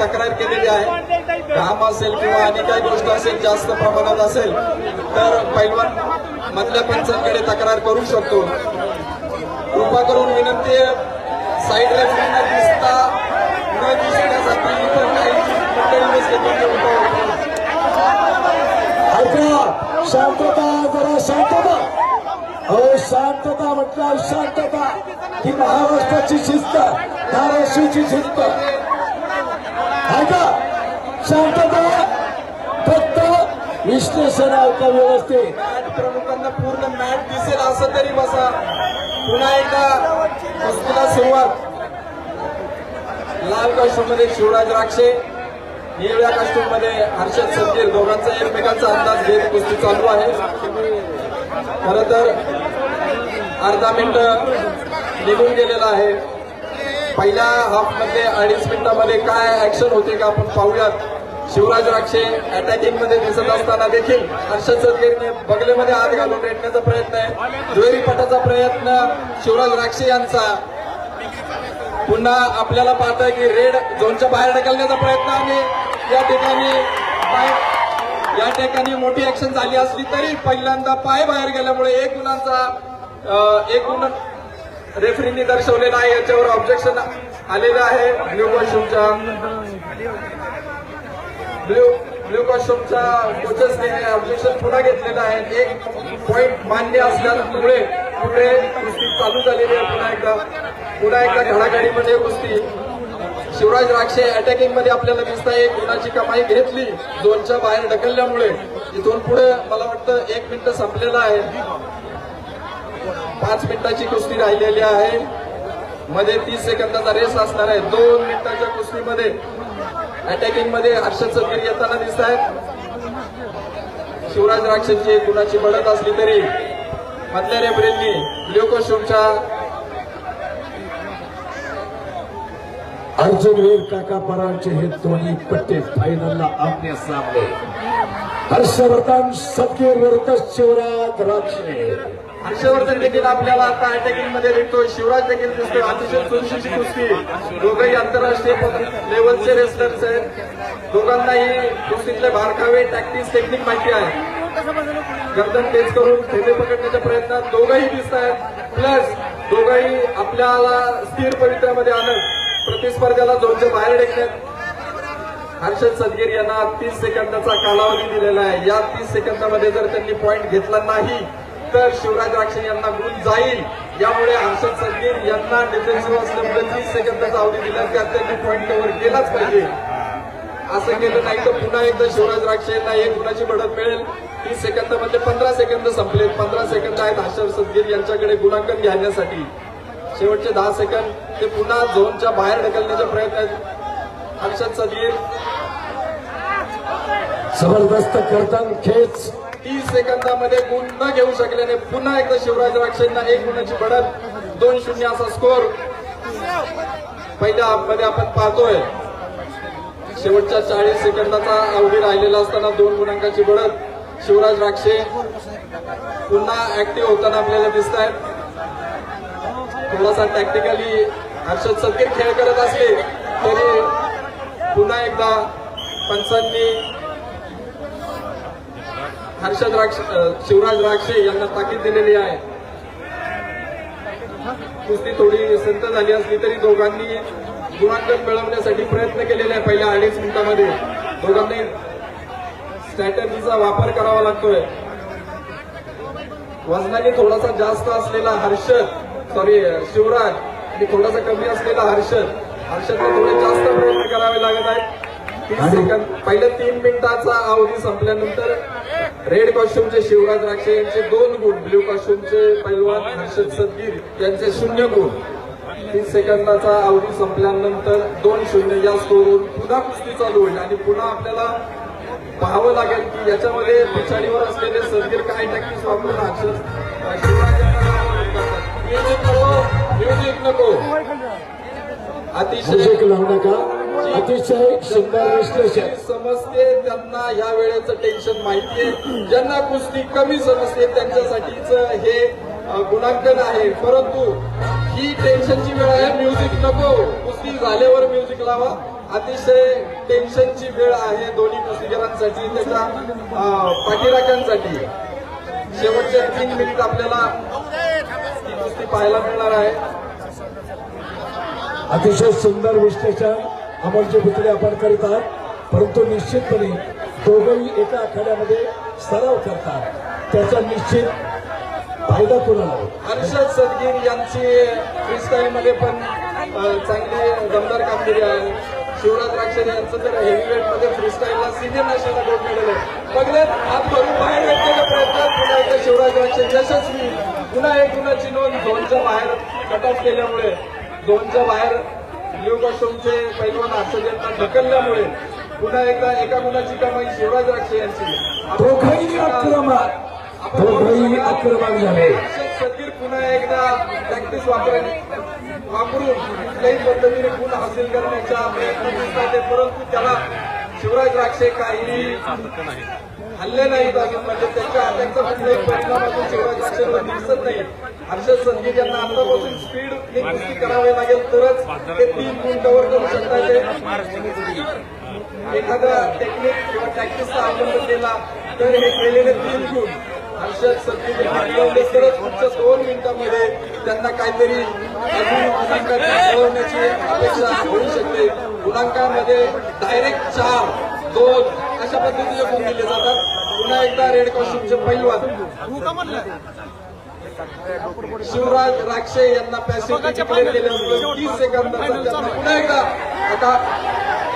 तक्रार केलेली आहे. घाम असेल किंवा आणि काही गोष्ट असेल जास्त प्रमाणात असेल तर पैलवान मधल्या पंचांकडे तक्रार करू शकतो. कृपा करून विनंती साईड रेफरींना दिसता न दिसण्यासाठी इतर काही शांतता जरा शांतता. हो शांतता म्हटलं शांतता. ही महाराष्ट्राची शिस्त धाराशीची शिस्त. शांतता शांतता फक्त विश्लेषण ऐका व्यवस्थित. प्रमुखांना पूर्ण मॅट दिसेल असं तरी बसा. पुन्हा एकदा कुस्तीला सुरुवात. लाल कॉस्ट्युममध्ये शिवराज राक्षे निळ्या कॉस्ट्युममध्ये हर्षद सत्तीर दोघांचा एकमेकांचा अंदाज घेत कुस्ती चालू आहे. खर तर अर्धा मिनिट निघून गेलेला आहे. पहिल्या हाफमध्ये अडीच मिनिटामध्ये काय ऍक्शन होते का आपण पाहूयात. शिवराज राक्षे अटॅकिंगमध्ये दिसत असताना देखील हर्षद सदगीरने बगलेमध्ये हात घालून रेटण्याचा प्रयत्न आहे. दुहेरी पटाचा प्रयत्न शिवराज राक्षे यांचा. पुन्हा आपल्याला पाहतोय की रेड झोनच्या बाहेर ढकलण्याचा प्रयत्न आणि या ठिकाणी या ठिकाणी मोठी ऍक्शन झाली असली तरी पहिल्यांदा पाय बाहेर गेल्यामुळे एक गुणांचा एक गुण रेफरींनी दर्शवलेला आहे याच्यावर ऑब्जेक्शन आलेलं आहे. ब्ल्यू कॉस्ट्युमच्या ब्ल्यू ब्ल्यू कॉस्ट्युमच्या कोचेसने ऑब्जेक्शन पुन्हा घेतलेलं आहे. एक पॉईंट मान्य असल्यामुळे पुढे कुस्ती चालू झालेली आहे. पुन्हा एकदा पुन्हा एकदा घडाघडीमध्ये कुस्ती. शिवराज राक्षे अटॅकिंगमध्ये आपल्याला दिसत आहे गुणाची कमाई घेतली. दोनच्या बाहेर ढकलल्यामुळे. इथून पुढे मला वाटतं एक मिनिट संपलेलं आहे. पाच मिनिटाची कुस्ती राहिलेली आहे. मध्ये तीस सेकंदाचा रेस असणार आहे. दोन मिनिटाच्या कुस्तीमध्ये अटॅकिंगमध्ये हर्षद सदगीर येताना दिसत आहेत शिवराज राक्षसची गुणाची बढत असली तरी मधल्या रेफरींनी अर्जुन अर्जुनवीर काका परांचे हे दोन्ही पट्टे फायनलला आपले सामने. हर्षवर्धन सबके विरुद्ध शिवराज राक्षे हर्षवर्धन देखील आपल्याला आता अटॅकिंगमध्ये दिसतोय शिवराज देखील दिसतोय. अतिशय चुरशीची कुस्ती. दोघंही आंतरराष्ट्रीय लेवलचे रेसलर्स आहेत. दोघांनाही कुस्तीतले भारखावे टॅक्टिक्स टेक्निक माहिती आहे. गर्दन तेज करून ठेवे पकडण्याच्या प्रयत्नात दोघंही दिसत आहेत. प्लस दोघंही आपल्याला स्थिर पवित्र्यामध्ये आणत प्रतिस्पर्ध्याला झोनच्या बाहेर ढकलत हर्षद सदगीर यांना तीस सेकंदाचा कालावधी दिलेला आहे. या तीस सेकंदामध्ये जर त्यांनी पॉईंट घेतला नाही तर शिवराज राक्षे यांना गुण जाईल. यामुळे हर्षद सदगीर यांना डिफेन्सिव्ह असल्यामुळे तीस सेकंदाचा अवधी दिला त्यात त्यांनी पॉईंट कव्हर केलाच पाहिजे. असं केलं नाही तर पुन्हा एकदा शिवराज राक्षे यांना एक गुणाची बढ़त मिळेल. तीस सेकंदामध्ये पंधरा सेकंद संपलेत पंधरा सेकंद आहेत हर्षद सदगीर यांच्याकडे गुणांकन घेण्यासाठी. शेवटचे दहा सेकंद ते पुन्हा झोनच्या बाहेर ढकलण्याचा प्रयत्न हर्षद सदगीर जबरदस्त गर्दन खेच. तीस सेकंदामध्ये गुण न घेऊ शकल्याने पुन्हा एकदा शिवराज राक्षेंना एक गुणाची बढ़त दोन शून्य असा स्कोर. पहिल्या हाफमध्ये आपण पाहतोय शेवटच्या चाळीस सेकंदाचा अवधी राहिलेला असताना दोन गुणांकाची बढ़त. शिवराज राक्षे पुन्हा ऍक्टिव्ह होताना आपल्याला दिसत आहेत थोडासा टॅक्टिकली हर्षद सदगीर खेळ करत असले तरी पुन्हा एकदा पंचांनी हर्षद राक्ष शिवराज राक्षे यांना ताकीद दिलेली आहे. कुस्ती थोडी संत झाली असली तरी दोघांनी गुणांकन मिळवण्यासाठी प्रयत्न केलेले आहे पहिल्या अडीच मिनिटांमध्ये. दोघांनी स्ट्रॅटर्जीचा वापर करावा लागतोय. वजनाने थोडासा जास्त असलेला हर्षद सॉरी शिवराज आणि थोडासा कमी असलेला हर्षद. हर्षदला थोडे जास्त प्रयत्न करावे लागत आहेत. तीस सेकंद पहिल्या तीन मिनिटाचा अवधी संपल्यानंतर रेड कॉस्ट्युमचे शिवराज राक्षे यांचे दोन गुण ब्ल्यू कॉस्ट्युमचे पैलवान हर्षद सदगीर यांचे शून्य गुण. तीस सेकंदाचा अवधी संपल्यानंतर दोन शून्य या स्कोरवरून पुन्हा कुस्ती चालू होईल आणि पुन्हा आपल्याला पाहावं लागेल की याच्यामध्ये पिछाडीवर असलेले सदगीर काय टॅक्टिक्स वापरून हर्षद शिवराज यांना नको. अतिशय लावू नका. अतिशय सुंदर विश्लेषण. समजते त्यांना या वेळेचं टेन्शन माहितीये. ज्यांना कुस्ती कमी समजते त्यांच्यासाठीच हे गुणांकन आहे. परंतु ही टेन्शनची वेळ आहे. म्युझिक नको. कुस्ती झाल्यावर म्युझिक लावा. अतिशय टेन्शनची वेळ आहे दोन्ही कुस्तीगरांसाठी त्याच्या अ, पाठीराख्यांसाठी. शेवटचे तीन मिनिट आपल्याला ही कुस्ती पाहायला मिळणार आहे. अतिशय सुंदर विश्लेषण अमोलचे पुतळे आपण करीत आहात. परंतु निश्चितपणे दोघंही एका आखाड्यामध्ये सराव करतात. त्याचा निश्चित फायदा कोणाला होईल? हर्षद सदगीर यांची फ्रीस्टाईलमध्ये पण चांगली दमदार कामगिरी आहे. शिवराज राक्षर यांचं तर हेवीवेटमध्ये फ्रीस्टाईलला सिनियर नॅशनल गोल्ड मेडल आहे बघल्यात हात भरून बाहेर घेतलेल्या प्रयत्नात पुन्हा एकदा शिवराज राक्षर यशस्वी. पुन्हा एक गुणाची नोंद झोनच्या बाहेर कट ऑफ केल्यामुळे. झोनच्या बाहेर ब्ल्यू कॉस्ट्युमचे पैलवान हर्षद यांना ढकलल्यामुळे पुन्हा एकदा एका गुणाची कमाई शिवराज राक्षे यांची. आक्रमक दोघंही आक्रमक झाले. सदगीर पुन्हा एकदा प्रॅक्टिस वापरून वापरून कुठल्याही पद्धतीने गुण हासिल करण्याचा प्रयत्न दिसतात परंतु त्याला शिवराज राक्षे काही हल्ले नाही म्हणजे त्याच्या त्यांचा कुठलाही परिणाम अजून शिवराज दिसत नाही. हर्षद संगीत यांना आतापासून स्पीड कुस्ती करावी लागेल तरच ते तीन गुण कव्हर करू शकतात. एखादा टेक्निक किंवा टॅक्टिसचा अवलंब केला तर हे केलेले तीन गुण. हर्षद सत्ती यांनी तरच पुढच्या दोन मिनिटांमध्ये त्यांना काहीतरी अजून गुणांकाची मिळवण्याची अपेक्षा होऊ शकते. गुणांकामध्ये डायरेक्ट चार दोन अशा पद्धतीचे गुण दिले जातात. पुन्हा एकदा रेड कॉस्ट्युमचे पैलवान. शिवराज राक्षे यांना पॅसिव्ह डिक्लेअर केल्यामुळे तीस सेकंदाचा त्यांना पुन्हा एकदा. आता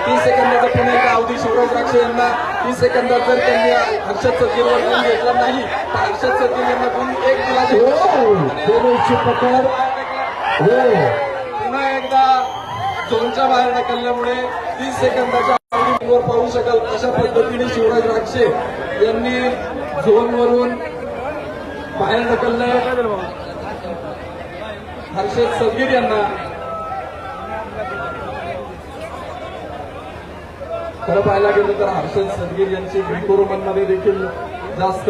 तीस सेकंदाचा पुन्हा एकदा अवधी शिवराज राक्षे यांना. तीस सेकंदात जर त्यांनी हर्षद सतीवर गुण घेतला नाही तर हर्षद सती यांना गुण एक हो दिला हो. पुन्हा एकदा झोनच्या बाहेर ढकलल्यामुळे तीस सेकंदाच्या पाहू शकाल अशा पद्धतीने शिवराज राक्षे यांनी झोनवरून बाहेर ढकललं हर्षद सदगीर यांना. खरं पाहायला गेलं तर हर्षद सदगीर यांची मध्ये देखील जास्त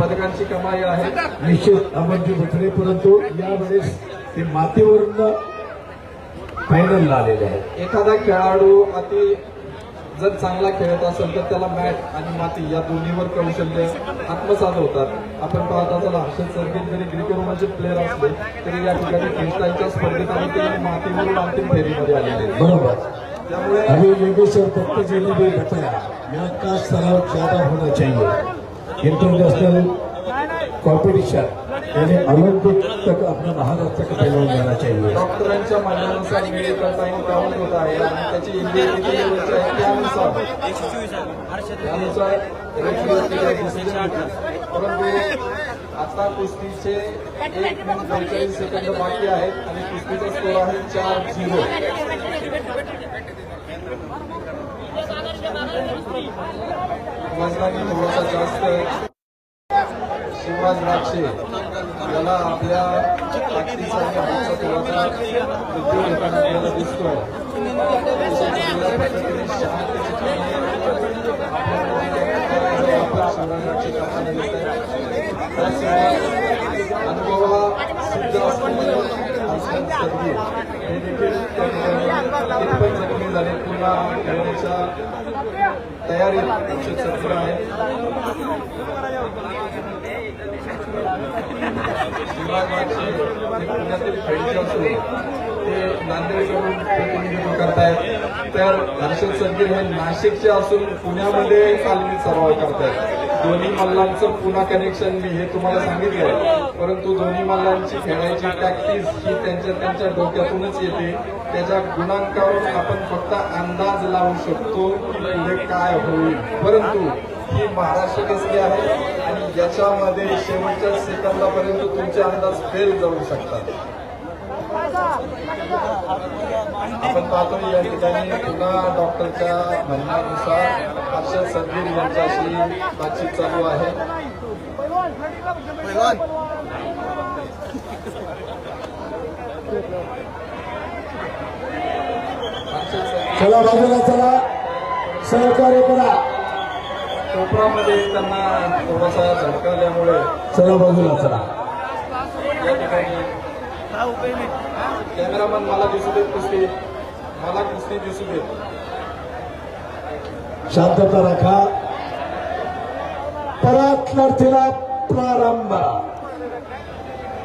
पदकांची कमाई आहे. निश्चित अमनजी बुथडे परंतु यावेळेस ते मातीवरून फायनलला आलेले आहेत एखादा खेळाडू अति जर चांगला खेळत असेल तर त्याला मॅट आणि माती या दोन्हीवर कौशल्य आत्मसात होतात. आपण पाहत असाल हर्षद सरगीर जरी ग्रीकोरोमाचे प्लेअर असले तरी या ठिकाणी फ्रीस्टाईलच्या स्पर्धेत आणि ते मातीवरून अंतिम फेरीमध्ये आलेले. बरोबर. त्यामुळे अभी योगेश्वर दत्त जी ने भी बताया यहाँ का सराव ज्यादा होना चाहिए? इंटरनेशनल कॉम्पिटिशन यानी ओलंपिक तक अपना महाराष्ट्र का पहलवान जाना चाहिए डॉक्टरांच्या म्हणण्यानुसार मेडिकल टाइम काउंट होत आहे आणि त्याची इंजुरी किती लेवलची आहे त्यानुसार. त्यानुसार परंतु आता कुस्तीचे एक मिनिट पंचेचाळीस सेकंद बाकी आहेत आणि कुस्तीचा स्कोर आहे चार झिरो वजनाने थोडासा जास्त. शिवराज राक्षे याला आपल्या ताकदीचा आणि हातचा दिसतोय चांगल्या सिद्ध झाले पुन्हा खेळण्याच्या तयारीत हर्षद आहे शिवराज पुण्यातील खेळचे असून ते नांदेडकडून प्रतिनिधित्व करतायत. तर हर्षद सदगीर हे नाशिकचे असून पुण्यामध्ये तालमीत सराव करतायत. दोन्ही मल्लांचं पुन्हा कनेक्शन मी हे तुम्हाला सांगितलं परंतु दोन्ही मल्लांची खेळायची प्रॅक्टिस ही त्यांच्या त्यांच्या डोक्यातूनच येते. त्याच्या गुणांकावर आपण फक्त अंदाज लावू शकतो पुढे काय होईल. परंतु ही महाराष्ट्र कसली आहे? ज्याच्यामध्ये शेवटच्या सेकंदापर्यंत तुमचे अंदाज फेल जाऊ शकतात. आपण पाहतो या ठिकाणी पुन्हा डॉक्टरच्या म्हणण्यानुसार हर्षद सदगीर यांच्याशी बातचीत चालू आहे. चला बाजूला चला. सहकार्य करा. कोपरामध्ये त्यांना थोडासा झटकवल्यामुळे चला बाजूला चला. या ठिकाणी कॅमेरामन मला दिसू देत कुस्ती मला कुस्ती दिसू देत. शांतता राखा. परत लढतीला प्रारंभ.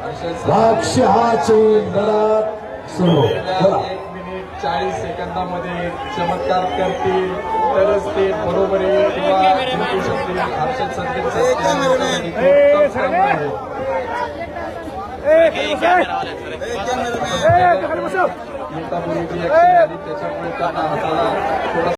अशा भागशहाची लढत सुरू. चाळीस सेकंदामध्ये चमत्कार करतील. तरच ते बरोबरी किंवा जिंकू शकतील. हर्षद संदीप action झाली त्याच्यामुळे त्यांना हाताला थोडा